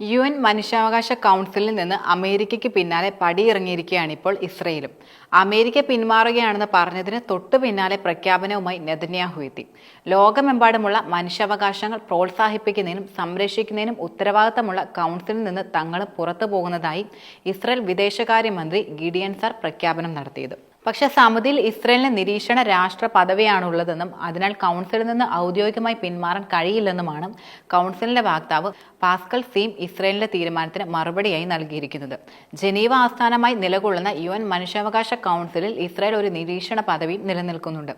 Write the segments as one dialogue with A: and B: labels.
A: U N മനുഷ്യാവകാശ കൗൺസിലിൽ നിന്ന് അമേരിക്കയ്ക്ക് പിന്നാലെ പടിയിറങ്ങിയിരിക്കുകയാണ് ഇപ്പോൾ ഇസ്രയേലും. അമേരിക്ക പിന്മാറുകയാണെന്ന് പറഞ്ഞതിന് തൊട്ടു പിന്നാലെ പ്രഖ്യാപനവുമായി നെതന്യാഹു എത്തി. ലോകമെമ്പാടുമുള്ള മനുഷ്യാവകാശങ്ങൾ പ്രോത്സാഹിപ്പിക്കുന്നതിനും സംരക്ഷിക്കുന്നതിനും ഉത്തരവാദിത്തമുള്ള കൗൺസിലിൽ നിന്ന് തങ്ങൾ പുറത്തു പോകുന്നതായി ഇസ്രയേൽ വിദേശകാര്യമന്ത്രി ഗിഡിയൻ സാർ പ്രഖ്യാപനം നടത്തിയത്. പക്ഷെ സമിതിയിൽ ഇസ്രയേലിന് നിരീക്ഷണ രാഷ്ട്ര പദവിയാണുള്ളതെന്നും അതിനാൽ കൗൺസിലിൽ നിന്ന് ഔദ്യോഗികമായി പിന്മാറാൻ കഴിയില്ലെന്നുമാണ് കൗൺസിലിന്റെ വക്താവ് പാസ്കൽ സീം ഇസ്രയേലിന്റെ തീരുമാനത്തിന് മറുപടിയായി നൽകിയിരിക്കുന്നത്. ജനീവ ആസ്ഥാനമായി നിലകൊള്ളുന്ന യു എൻ മനുഷ്യാവകാശ കൗൺസിലിൽ ഇസ്രയേൽ ഒരു നിരീക്ഷണ പദവി നിലനിൽക്കുന്നുണ്ട്.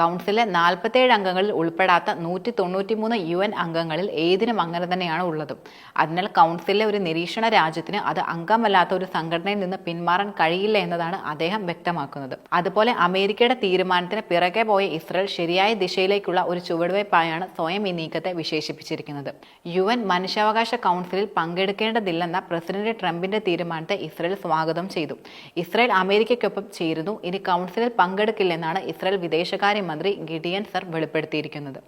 A: കൗൺസിലിലെ നാൽപ്പത്തേഴ് അംഗങ്ങളിൽ ഉൾപ്പെടാത്ത നൂറ്റി തൊണ്ണൂറ്റിമൂന്ന് യു എൻ അംഗങ്ങളിൽ ഏതിനും അങ്ങനെ തന്നെയാണ് ഉള്ളതും. അതിനാൽ കൗൺസിലിലെ ഒരു നിരീക്ഷണ രാജ്യത്തിന് അത് അംഗമല്ലാത്ത ഒരു സംഘടനയിൽ നിന്ന് പിന്മാറാൻ കഴിയില്ല എന്നതാണ് അദ്ദേഹം വ്യക്തമാക്കുന്നത്. അതുപോലെ അമേരിക്കയുടെ തീരുമാനത്തിന് പിറകെ പോയ ഇസ്രയേൽ ശരിയായ ദിശയിലേക്കുള്ള ഒരു ചുവടുവയ്പായാണ് സ്വയം ഈ നീക്കത്തെ വിശേഷിപ്പിച്ചിരിക്കുന്നത്. യു എൻ മനുഷ്യാവകാശ കൗൺസിലിൽ പങ്കെടുക്കേണ്ടതില്ലെന്ന പ്രസിഡന്റ് ട്രംപിന്റെ തീരുമാനത്തെ ഇസ്രയേൽ സ്വാഗതം ചെയ്തു. ഇസ്രയേൽ അമേരിക്കയ്ക്കൊപ്പം ചേരുന്നു. ഇനി കൗൺസിലിൽ പങ്കെടുക്കില്ലെന്നാണ് ഇസ്രയേൽ വിദേശകാര്യമന്ത്രി ഗിഡിയൻ സർ വെളിപ്പെടുത്തിയിരിക്കുന്നത്.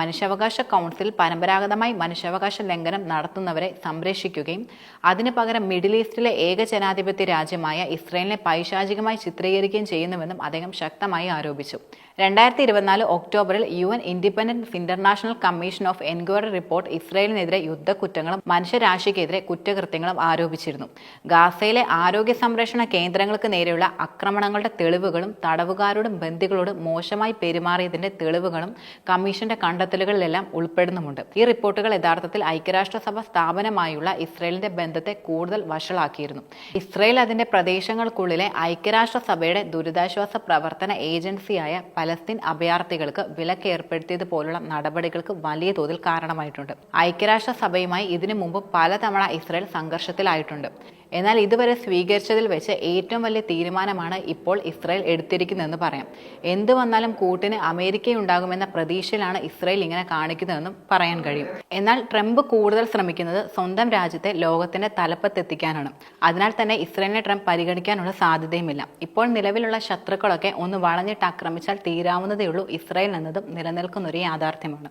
A: മനുഷ്യാവകാശ കൗൺസിൽ പരമ്പരാഗതമായി മനുഷ്യാവകാശ ലംഘനം നടത്തുന്നവരെ സംരക്ഷിക്കുകയും അതിനു പകരം മിഡിൽ ഈസ്റ്റിലെ ഏക ജനാധിപത്യ രാജ്യമായ ഇസ്രയേലിനെ പൈശാചികമായി ചിത്രീകരിക്കുകയും ചെയ്യുന്നുവെന്നും അദ്ദേഹം ശക്തമായി ആരോപിച്ചു. രണ്ടായിരത്തി ഇരുപത്തിനാല് ഒക്ടോബറിൽ U N independence international commission of enquiry report ഇസ്രയേലിനെതിരെ യുദ്ധക്കുറ്റങ്ങളും മനുഷ്യരാശിക്കെതിരെ കുറ്റകൃത്യങ്ങളും ആരോപിച്ചിരുന്നു. ഗാസയിലെ ആരോഗ്യ സംരക്ഷണ കേന്ദ്രങ്ങൾക്ക് നേരെയുള്ള ആക്രമണങ്ങളുടെ തെളിവുകളും തടവുകാരോടും ബന്ധികളോടും മോശമായി പെരുമാറിയതിന്റെ തെളിവുകളും കമ്മീഷന്റെ കണ്ടെത്തലുകളിലെല്ലാം ഉൾപ്പെടുന്നുമുണ്ട്. ഈ റിപ്പോർട്ടുകൾ യഥാർത്ഥത്തിൽ ഐക്യരാഷ്ട്രസഭ സ്ഥാപനമായുള്ള ഇസ്രയേലിന്റെ ബന്ധത്തെ കൂടുതൽ വഷളാക്കിയിരുന്നു. ഇസ്രയേൽ അതിന്റെ പ്രദേശങ്ങൾക്കുള്ളിലെ ഐക്യരാഷ്ട്രസഭയുടെ ദുരിതാശ്വാസ പ്രവർത്തന ഏജൻസിയായ പലസ്തീൻ അഭയാർത്ഥികൾക്ക് വിലക്ക് ഏർപ്പെടുത്തിയത് പോലുള്ള നടപടികൾക്ക് വലിയ തോതിൽ കാരണമായിട്ടുണ്ട്. ഐക്യരാഷ്ട്രസഭയുമായി ഇതിനു മുമ്പ് പലതവണ ഇസ്രയേൽ സംഘർഷത്തിലായിട്ടുണ്ട്. എന്നാൽ ഇതുവരെ സ്വീകരിച്ചതിൽ വെച്ച് ഏറ്റവും വലിയ തീരുമാനമാണ് ഇപ്പോൾ ഇസ്രായേൽ എടുത്തിരിക്കുന്നതെന്ന് പറയാം. എന്ത് വന്നാലും കൂട്ടിന് അമേരിക്കയുണ്ടാകുമെന്ന പ്രതീക്ഷയിലാണ് ഇസ്രായേൽ ഇങ്ങനെ കാണിക്കുന്നതെന്നും പറയാൻ കഴിയും. എന്നാൽ ട്രംപ് കൂടുതൽ ശ്രമിക്കുന്നത് സ്വന്തം രാജ്യത്തെ ലോകത്തിന്റെ തലപ്പത്തെത്തിക്കാനാണ്. അതിനാൽ തന്നെ ഇസ്രായേലിനെ ട്രംപ് പരിഗണിക്കാനുള്ള സാധ്യതയുമില്ല. ഇപ്പോൾ നിലവിലുള്ള ശത്രുക്കളൊക്കെ ഒന്ന് വളഞ്ഞിട്ട് ആക്രമിച്ചാൽ തീരാവുന്നതേയുള്ളൂ ഇസ്രായേൽ എന്നതും നിലനിൽക്കുന്ന ഒരു യാഥാർത്ഥ്യമാണ്.